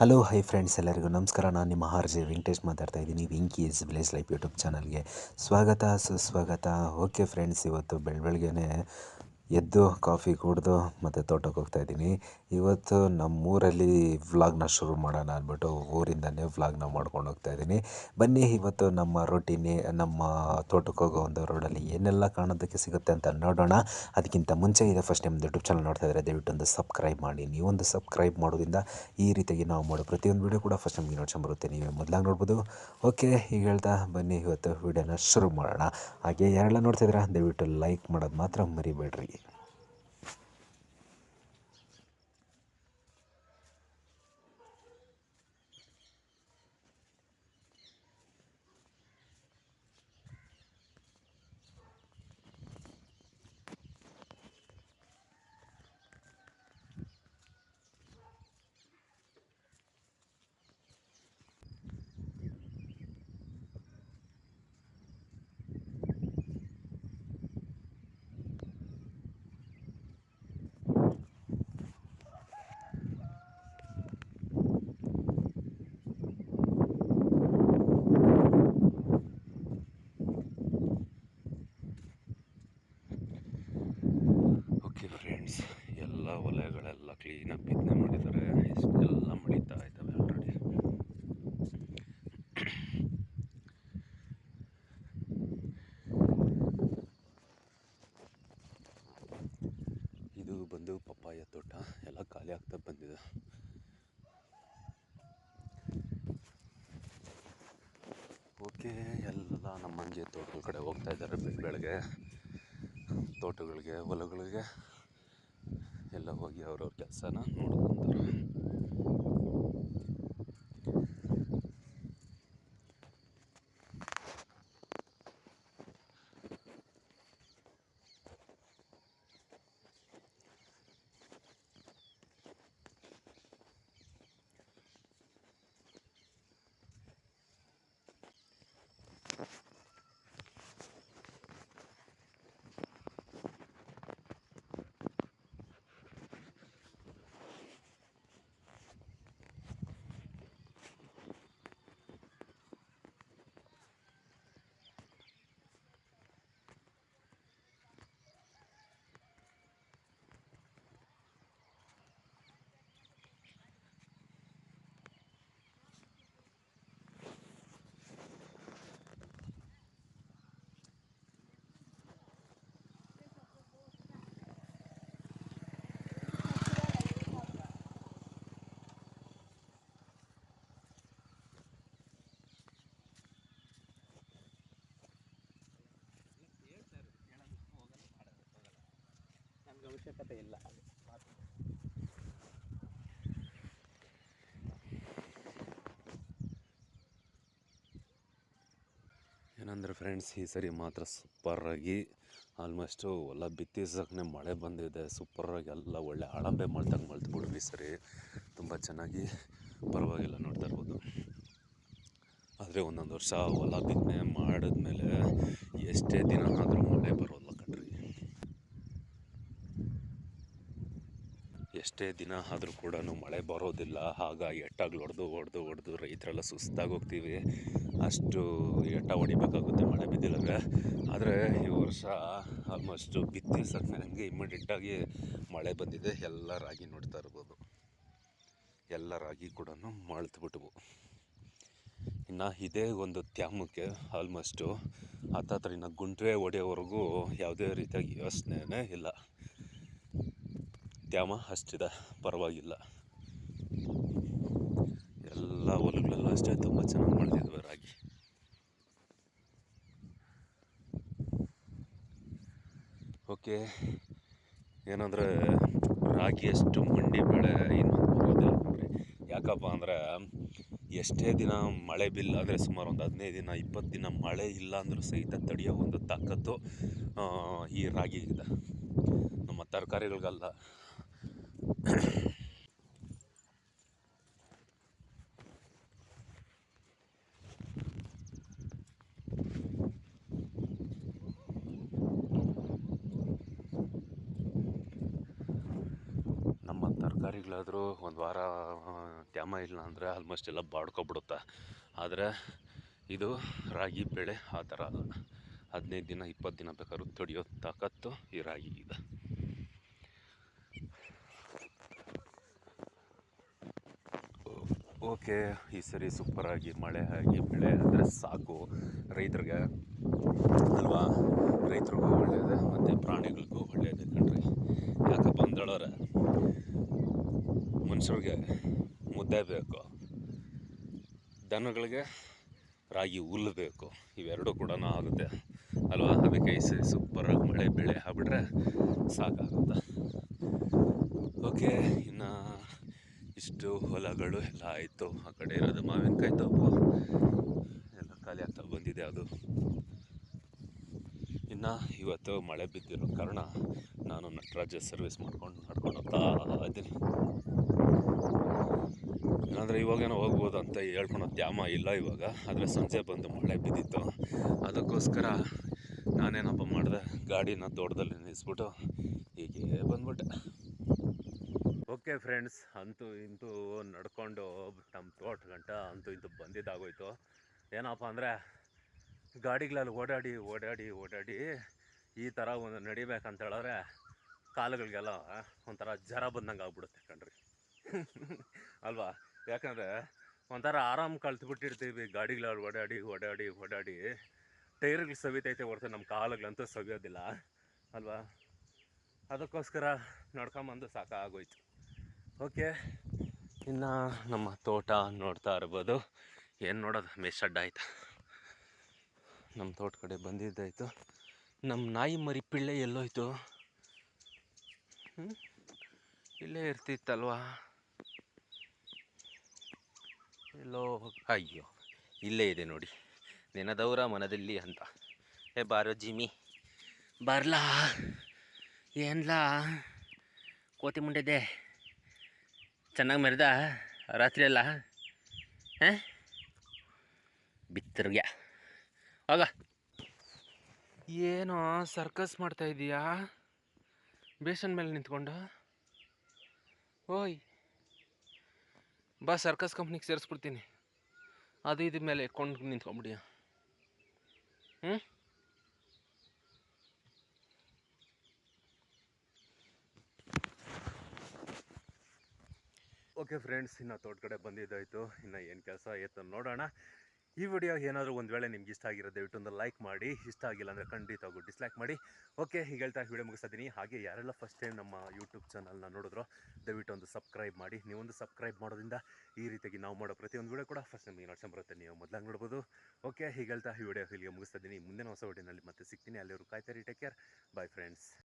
Hello hi friends ಎಲ್ಲರಿಗೂ ನಮಸ್ಕಾರ. ನಾನು ನಿಮ್ಮ ಆರ್ ಜೆ ವೆಂಕಟೇಶ್ ಮಾತಾಡ್ತಾ ಇದ್ದೀನಿ, Vinky is village life YouTube ಚಾನಲ್ಗೆ. ಸ್ವಾಗತ, ಸುಸ್ವಾಗತ. ಓಕೆ ಫ್ರೆಂಡ್ಸ್ ಇವತ್ತು ಬೆಳ ಎದ್ದು ಕಾಫಿ ಕುಡಿದು ಮತ್ತು ತೋಟಕ್ಕೆ ಹೋಗ್ತಾ ಇದ್ದೀನಿ. ಇವತ್ತು ನಮ್ಮೂರಲ್ಲಿ ವ್ಲಾಗ್ನ ಶುರು ಮಾಡೋಣ ಅಂದ್ಬಿಟ್ಟು ಊರಿಂದನೇ ವ್ಲಾಗ್ನ ಮಾಡ್ಕೊಂಡು ಹೋಗ್ತಾ ಇದ್ದೀನಿ. ಬನ್ನಿ ಇವತ್ತು ನಮ್ಮ ರೊಟೀನಿ ನಮ್ಮ ತೋಟಕ್ಕೆ ಹೋಗೋ ಒಂದು ರೋಡಲ್ಲಿ ಏನೆಲ್ಲ ಕಾಣೋದಕ್ಕೆ ಸಿಗುತ್ತೆ ಅಂತ ನೋಡೋಣ. ಅದಕ್ಕಿಂತ ಮುಂಚೆ ಇದೆ ಫಸ್ಟ್ ಟೈಮ್ ಯೂಟ್ಯೂಬ್ ಚಾನಲ್ ನೋಡ್ತಾ ಇದ್ದರೆ ದಯವಿಟ್ಟು ಒಂದು ಸಬ್ಸ್ಕ್ರೈಬ್ ಮಾಡಿ. ನೀವೊಂದು ಸಬ್ಸ್ಕ್ರೈಬ್ ಮಾಡೋದ್ರಿಂದ ಈ ರೀತಿಯಾಗಿ ನಾವು ಮಾಡೋ ಪ್ರತಿಯೊಂದು ವೀಡಿಯೋ ಕೂಡ ಫಸ್ಟ್ ಟೈಮ್ಗೆ ನೋಡ್ಕೊಂಬರುತ್ತೆ ನೀವೇ ಮೊದಲಾಗಿ ನೋಡ್ಬೋದು. ಓಕೆ ಈಗ ಹೇಳ್ತಾ ಬನ್ನಿ ಇವತ್ತು ವೀಡಿಯೋನ ಶುರು ಮಾಡೋಣ. ಹಾಗೆ ಯಾರೆಲ್ಲ ನೋಡ್ತಿದ್ರೆ ದಯವಿಟ್ಟು ಲೈಕ್ ಮಾಡೋದು ಮಾತ್ರ ಮರಿಬೇಡ್ರಿ ಓಕೆ ಫ್ರೆಂಡ್ಸ್ ಎಲ್ಲ ಹೊಲಗಳೆಲ್ಲ ಕ್ಲೀನಾಗಿ ಬಿತ್ತನೆ ಮಾಡಿದ್ದಾರೆ ಎಷ್ಟೆಲ್ಲ ಮಡಿತಾ ಇದ್ದಾವೆ ಆಲ್ರೆಡಿ ಇದು ಬಂದು ಪಪ್ಪಾಯ ತೋಟ ಎಲ್ಲ ಖಾಲಿ ಆಗ್ತಾ ಬಂದಿದೆ. ಓಕೆ, ಎಲ್ಲ ನಮ್ಮ ಮಂಜೆ ತೋಟಗಳ ಕಡೆ ಹೋಗ್ತಾ ಇದ್ದಾರೆ ಬೆಳ, ಬೆಳಗ್ಗೆ. ತೋಟಗಳಿಗೆ, ಹೊಲಗಳಿಗೆ ಎಲ್ಲ ಹೋಗಿ ಅವ್ರವ್ರ ಕೆಲಸನ ನೋಡ್ಕೊಂತಾರೆ. ಅವಶ್ಯಕತೆ ಇಲ್ಲ. ಏನಂದರೆ ಫ್ರೆಂಡ್ಸ್ ಈ ಸರಿ ಮಾತ್ರ ಸೂಪರಾಗಿ ಆಲ್ಮೋಸ್ಟು ಎಲ್ಲ ಬಿತ್ತಿಸಕ್ಕೆ ಮಳೆ ಬಂದಿದೆ. ಸೂಪರಾಗಿ ಎಲ್ಲ ಒಳ್ಳೆ ಅಳಂಬೆ ಮಳ್ತಂಗೆ ಮಳ್ತು ಬಿಡ್ವಿ ಈ ಸರಿ. ತುಂಬ ಚೆನ್ನಾಗಿ ಪರವಾಗಿಲ್ಲ ನೋಡ್ತಾ ಇರ್ಬೋದು. ಆದರೆ ಒಂದೊಂದು ವರ್ಷ ಹೊಲ ಬಿತ್ತನೆ ಮಾಡಿದ್ಮೇಲೆ ಎಷ್ಟೇ ದಿನ ಆದರೂ ಮಳೆ ಬರೋಲ್ಲ ಕಣ್ರಿ ಎಷ್ಟೇ ದಿನ ಆದರೂ ಕೂಡ ಮಳೆ ಬರೋದಿಲ್ಲ. ಆಗ ಎಟ್ಟಾಗ್ಲು ಹೊಡೆದು ಹೊಡೆದು ಹೊಡೆದು ರೈತರೆಲ್ಲ ಸುಸ್ತಾಗಿ ಹೋಗ್ತೀವಿ ಅಷ್ಟು ಎಟ್ಟ ಹೊಡಿಬೇಕಾಗುತ್ತೆ ಮಳೆ ಬಿದ್ದಿಲ್ಲಂದ್ರೆ. ಆದರೆ ಈ ವರ್ಷ ಆಲ್ಮೋಸ್ಟು ಬಿತ್ತಿ ನನಗೆ ಇಮ್ಮಿಡಿಯೇಟಾಗಿ ಮಳೆ ಬಂದಿದೆ. ಎಲ್ಲ ರಾಗಿ ನೋಡ್ತಾ ಇರ್ಬೋದು. ಎಲ್ಲ ರಾಗಿ ಕೂಡ ಮಳ್ತ್ಬಿಟ್ವು. ಇನ್ನು ಇದೇ ಒಂದು ತ್ಯಾಮಕ್ಕೆ ಆಲ್ಮೋಸ್ಟು ಹತ್ತತ್ರ ಇನ್ನು ಗುಂಟ್ರೆ ಹೊಡೆಯೋವರೆಗೂ ಯಾವುದೇ ರೀತಿಯಾಗಿ ಯೋಚನೆನೇ ಇಲ್ಲ. ತ್ಯಾಮ ಹಚ್ಚಿದ ಪರವಾಗಿಲ್ಲ. ಎಲ್ಲ ಹೊಲಗಳೆಲ್ಲ ಅಷ್ಟೇ ತುಂಬ ಚೆನ್ನಾಗಿ ಮಾಡ್ತಿದ್ವಿ ರಾಗಿ. ಓಕೆ, ಏನಂದರೆ ರಾಗಿ ಅಷ್ಟು ಮಂಡಿ ಬೆಳೆ ಇನ್ನೊಂದು ಬರೋದಿಲ್ಲ ನೋಡಿ ಯಾಕಪ್ಪ ಅಂದ್ರೆ ಎಷ್ಟೇ ದಿನ ಮಳೆ ಬಿಲ್ಲ ಅಂದರೆ ಸುಮಾರು ಒಂದು ಹದಿನೈದು ದಿನ, ಇಪ್ಪತ್ತು ದಿನ ಮಳೆ ಇಲ್ಲ ಅಂದರೂ ಸಹಿತ ತಡೆಯೋ ಒಂದು ತಾಕತ್ತು ಈ ರಾಗಿಗಿದೆ. ನಮ್ಮ ತರಕಾರಿಗಳಿಗಲ್ಲ. ತರಕಾರಿಗಳಾದರೂ ಒಂದು ವಾರ ತ್ಯಾಮ ಇಲ್ಲ ಅಂದರೆ ಆಲ್ಮೋಸ್ಟ್ ಎಲ್ಲ ಬಾಡ್ಕೊಬಿಡುತ್ತೆ. ಆದರೆ ಇದು ರಾಗಿ ಬೆಳೆ, ಆ ಥರ ಅಲ್ಲ ಹದಿನೈದು ದಿನ, ಇಪ್ಪತ್ತು ದಿನ ಬೇಕಾದ್ರೂ ತಡೆಯೋ ತಾಕತ್ತು ಈ ರಾಗಿ ಇದೆ ಓಕೆ, ಈ ಸರಿ ಸೂಪರಾಗಿ ಮಳೆ ಆಗಿ ಬೆಳೆ ಅಂದರೆ ಸಾಕು. ರೈತರಿಗೆ ಅಲ್ವಾ? ರೈತರಿಗೂ ಒಳ್ಳೆಯದು ಮತ್ತು ಪ್ರಾಣಿಗಳಿಗೂ ಒಳ್ಳೆಯದು ಕಣ್ರಿ. ಯಾಕಪ್ಪ ಅಂದೇಳೋರೆ ಮನುಷ್ಯರಿಗೆ ಮುದ್ದೆ ಬೇಕು. ದನಗಳಿಗೆ ರಾಗಿ ಹುಲ್ಲು ಬೇಕು. ಇವೆರಡೂ ಕೂಡ ಆಗುತ್ತೆ. ಅಲ್ವಾ? ಅದಕ್ಕೆ ಈ ಸರಿ ಸೂಪರಾಗಿ ಮಳೆ, ಬೆಳೆ ಆಗ್ಬಿಟ್ರೆ ಸಾಕಾಗುತ್ತೆ ಓಕೆ ಇನ್ನು ಹೊಲಗಳು ಎಲ್ಲ ಆಯಿತು. ಆ ಕಡೆ ಇರೋದು ಮಾವಿನಕಾಯಿ ತೋಪು. ಎಲ್ಲ ಖಾಲಿ ಆಗ್ತಾ ಬಂದಿದೆ ಅದು. ಇನ್ನು ಇವತ್ತು ಮಳೆ ಬಿದ್ದಿರೋ ಕಾರಣ ನಾನು ನಟರಾಜ ಸರ್ವಿಸ್ ಮಾಡ್ಕೊಂಡು ನಡ್ಕೊಂಡು ಹೋಗ್ತಾ ಇದ್ದೀನಿ. ಇಲ್ಲಾಂದರೆ ಇವಾಗೇನೋ ಹೋಗ್ಬೋದು ಅಂತ ಹೇಳ್ಕೊಳೋ ತ್ಯಾಮ ಇಲ್ಲ ಇವಾಗ. ಆದರೆ ಸಂಜೆ ಬಂದು ಮಳೆ ಬಿದ್ದಿತ್ತು. ಅದಕ್ಕೋಸ್ಕರ ನಾನೇನಪ್ಪ ಮಾಡಿದೆ, ಗಾಡಿನ ತೋಟದಲ್ಲಿ ನಿಲ್ಲಿಸ್ಬಿಟ್ಟು ಹೀಗೆ ಬಂದ್ಬಿಟ್ಟೆ. ಓಕೆ ಫ್ರೆಂಡ್ಸ್, ಅಂತೂ ಇಂತೂ ನಡ್ಕೊಂಡು ನಮ್ಮ ತೋಟ ಗಂಟ ಅಂತೂ ಇಂತೂ ಬಂದಿದ್ದಾಗೋಯ್ತು. ಏನಪ್ಪ ಅಂದರೆ, ಗಾಡಿಗಳಲ್ಲಿ ಓಡಾಡಿ ಓಡಾಡಿ ಓಡಾಡಿ ಈ ಥರ ಒಂದು ನಡಿಬೇಕಂತ ಹೇಳಿದ್ರೆ ಕಾಲುಗಳಿಗೆಲ್ಲ ಒಂಥರ ಜ್ವರ ಬಂದಂಗೆ ಆಗ್ಬಿಡುತ್ತೆ ಕಣ್ರಿ. ಅಲ್ವಾ? ಯಾಕಂದರೆ ಒಂಥರ ಆರಾಮ್ ಕಲ್ತ್ಬಿಟ್ಟಿರ್ತೀವಿ ಗಾಡಿಗಳಲ್ಲಿ ಓಡಾಡಿ ಓಡಾಡಿ ಓಡಾಡಿ. ಟೈರ್ಗಳು ಸವಿತೈತೆ ಹೊರತು ನಮ್ಮ ಕಾಲುಗಳಂತೂ ಸವಿಯೋದಿಲ್ಲ. ಅಲ್ವಾ? ಅದಕ್ಕೋಸ್ಕರ ನಡ್ಕೊಂಬಂದು ಸಾಕಾಗೋಯ್ತು. ಓಕೆ, ಇನ್ನು ನಮ್ಮ ತೋಟ ನೋಡ್ತಾ ಇರ್ಬೋದು. ಏನು ನೋಡೋದು? ಮೆಸಡ್ ಆಯ್ತು? ನಮ್ಮ ತೋಟ ಕಡೆ ಬಂದಿದ್ದಾಯ್ತು. ನಮ್ಮ ನಾಯಿ ಮರಿ ಪಿಳ್ಳೆ ಎಲ್ಲೋಯ್ತು. ಇಲ್ಲೇ ಇರ್ತಿತ್ತಲ್ವಾ? ಎಲ್ಲೋ ಅಯ್ಯೋ, ಇಲ್ಲೇ ಇದೆ ನೋಡಿ. ನೆನದವರ ಮನದಲ್ಲಿ ಅಂತ. ಏ, ಬಾರೋ ಜಿಮಿ. ಬರ್ಲಾ? ಏನ್ಲಾ? ಕೋತಿ ಮುಂಡೆದೆ. ಚೆನ್ನಾಗಿ ಮೆರೆದ ರಾತ್ರಿ ಎಲ್ಲ ಹಾಂ? ಬಿತ್ತರ್ಗೆ ಹೋಗ. ಏನೋ ಸರ್ಕಸ್ ಮಾಡ್ತಾ ಇದೀಯಾ? ಬೇಸನ್ ಮೇಲೆ ನಿಂತ್ಕೊಂಡು? ಓಯ್. ಬಾ, ಸರ್ಕಸ್ ಕಂಪ್ನಿಗೆ ಸೇರಿಸ್ಬಿಡ್ತೀನಿ. ಅದು ಇದ್ರ ಮೇಲೆ ಕೊಂಡು ನಿಂತ್ಕೊಂಬಿಡಿಯ ಹ್ಞೂ ಓಕೆ ಫ್ರೆಂಡ್ಸ್ ಇನ್ನು ತೋಟ ಕಡೆ ಬಂದಿದ್ದಾಯಿತು. ಇನ್ನು ಏನು ಕೆಲಸ ಆಯಿತು ನೋಡೋಣ. ಈ ವಿಡಿಯೋ ಏನಾದರೂ ಒಂದು ವೇಳೆ ನಿಮ್ಗೆ ಇಷ್ಟ ಆಗಿರೋ ದಯವಿಟ್ಟು ಒಂದು ಲೈಕ್ ಮಾಡಿ. ಇಷ್ಟ ಆಗಿಲ್ಲ ಅಂದರೆ ಖಂಡಿತ ಹೋಗಿ ಡಿಸ್ಲೈಕ್ ಮಾಡಿ. ಓಕೆ ಈಗ ಹೇಳ್ತಾ ವಿಡಿಯೋ ಮುಗಿಸ್ತೀನಿ ಹಾಗೆ ಯಾರೆಲ್ಲ ಫಸ್ಟ್ ಟೈಮ್ ನಮ್ಮ ಯೂಟ್ಯೂಬ್ ಚಾನಲ್ನ ನೋಡಿದ್ರೋ, ದಯವಿಟ್ಟು ಒಂದು ಸಬ್ಸ್ಕ್ರೈಬ್ ಮಾಡಿ. ನೀವೊಂದು ಸಬ್ಸ್ಕ್ರೈಬ್ ಮಾಡೋದ್ರಿಂದ ಈ ರೀತಿಯಾಗಿ ನಾವು ಮಾಡೋ ಪ್ರತಿಯೊಂದು ವಿಡಿಯೋ ಕೂಡ ಫಸ್ಟ್ ನಿಮಗೆ ನೋಡ್ಕೊಂಡು ಬರುತ್ತೆ. ನೀವು ಮೊದಲಾಗಿ ನೋಡ್ಬೋದು. ಓಕೆ ಹೀಗೆ ಹೇಳ್ತಾ ಈ ವಿಡಿಯೋ ಇಲ್ಲಿಗೆ ಮುಗಿಸ್ತಾ ಇದ್ದೀನಿ ಮುಂದಿನ ಹೊಸ ವಿಡಿಯೋನಲ್ಲಿ ಮತ್ತೆ ಸಿಗ್ತೀನಿ. ಅಲ್ಲಿವರು ಕಾಯ್ತಾರೆ ಟೇಕ್ ಕೇರ್ ಬಾಯ್ ಫ್ರೆಂಡ್ಸ್